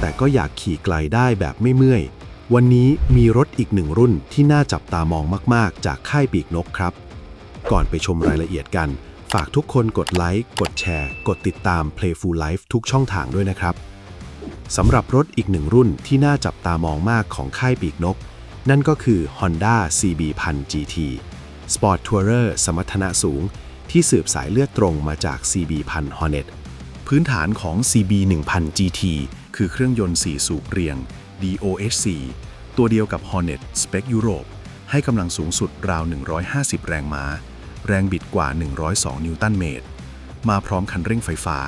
แต่ก็อยากขี่ไกลได้แบบไม่เมื่อย วันนี้มีรถอีกหนึ่งรุ่นที่น่าจับตามองมากๆ จากค่ายปีกนกครับ ก่อนไปชมรายละเอียดกัน ฝากทุกคนกดไลค์กดแชร์ กดติดตาม Playful Life ทุกช่องทางด้วยนะครับสำหรับรถอีกหนึ่งรุ่นที่น่าจับตามองมากของค่ายปีกนก นั่นก็คือ Honda CB 1 0 0 GT Sport Tourer สมรรถนะสูง ที่สืบสายเลือดตรงมาจาก CB 1 0 0 Hornet พื้นฐานของ CB 1000 GT คือเครื่องยนต์ 4 สูบเรียง DOHC ตัวเดียวกับ Hornet สเปคยุโรปให้กำลังสูงสุดราว 150 แรงม้า แรงบิดกว่า 102 นิวตันเมตร มาพร้อมคันเร่งไฟฟ้า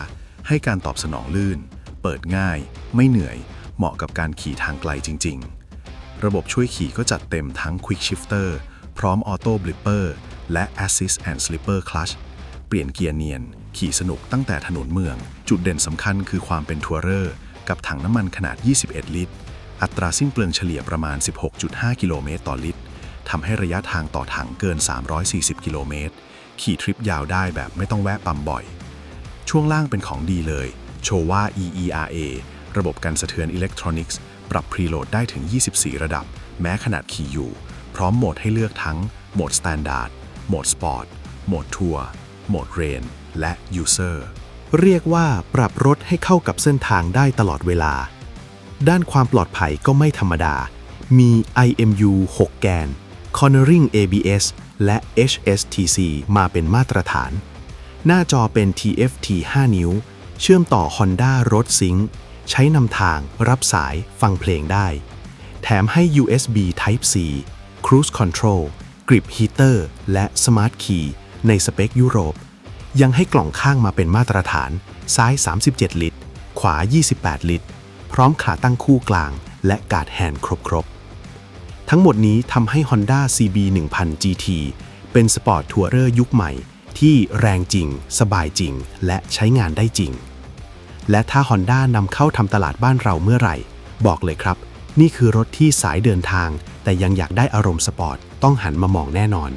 ให้การตอบสนองลื่น เปิดง่าย ไม่เหนื่อย เหมาะกับการขี่ทางไกลจริง ๆ ระบบช่วยขี่ก็จัดเต็มทั้ง Quick Shifter พร้อม Auto Blipper และ Assist and Slipper Clutch เปลี่ยนเกียร์เนียน ขี่สนุกตั้งแต่ถนนเมือง จุดเด่นสำคัญคือความเป็นทัวเรอร์ กับถังน้ำมันขนาด 21 ลิตร อัตราสิ้นเปลืองเฉลี่ยประมาณ 16.5 กิโลเมตรต่อลิตรทำให้ระยะทางต่อถังเกิน 340 กิโลเมตร ขี่ทริปยาวได้แบบไม่ต้องแวะปั๊มบ่อย ช่วงล่างเป็นของดีเลย โชว่า EERA ระบบกันสะเทือนอิเล็กทรอนิกส์ ปรับพรีโหลดได้ถึง 24 ระดับ แม้ขนาดขี่อยู่ พร้อมโหมดให้เลือกทั้ง โหมด Standard โหมด Sport โหมด Tour โหมด Rain และ User เรี เรียกว่าปรับรถให้เข้ากับเส้นทางได้ตลอดเวลา ด้านความปลอดภัยก็ไม่ธรรมดา มี IMU 6 แกน Cornering ABS และ HSTC มาเป็นมาตรฐาน หน้าจอเป็น TFT 5 นิ้ว เชื่อมต่อ Honda Road Sync ใช้นำทางรับสายฟังเพลงได้ แถมให้ USB Type C Cruise Control Grip Heater และ Smart Key ในสเปคยุโรป ยังให้กล่องข้างมาเป็นมาตรฐาน ซ้าย 37 ลิตร ขวา 28 ลิตร พร้อมขาตั้งคู่กลาง และกาดแฮนด์ครบๆ ทั้งหมดนี้ทำให้ Honda CB 1000 GT เป็นสปอร์ตทัวร์เรอร์ยุคใหม่ ที่แรงจริง สบายจริง และใช้งานได้จริง และถ้า Honda นำเข้าทำตลาดบ้านเราเมื่อไหร่ บอกเลยครับ นี่คือรถที่สายเดินทาง แต่ยังอยากได้อารมณ์สปอร์ตต้องหันมามองแน่นอน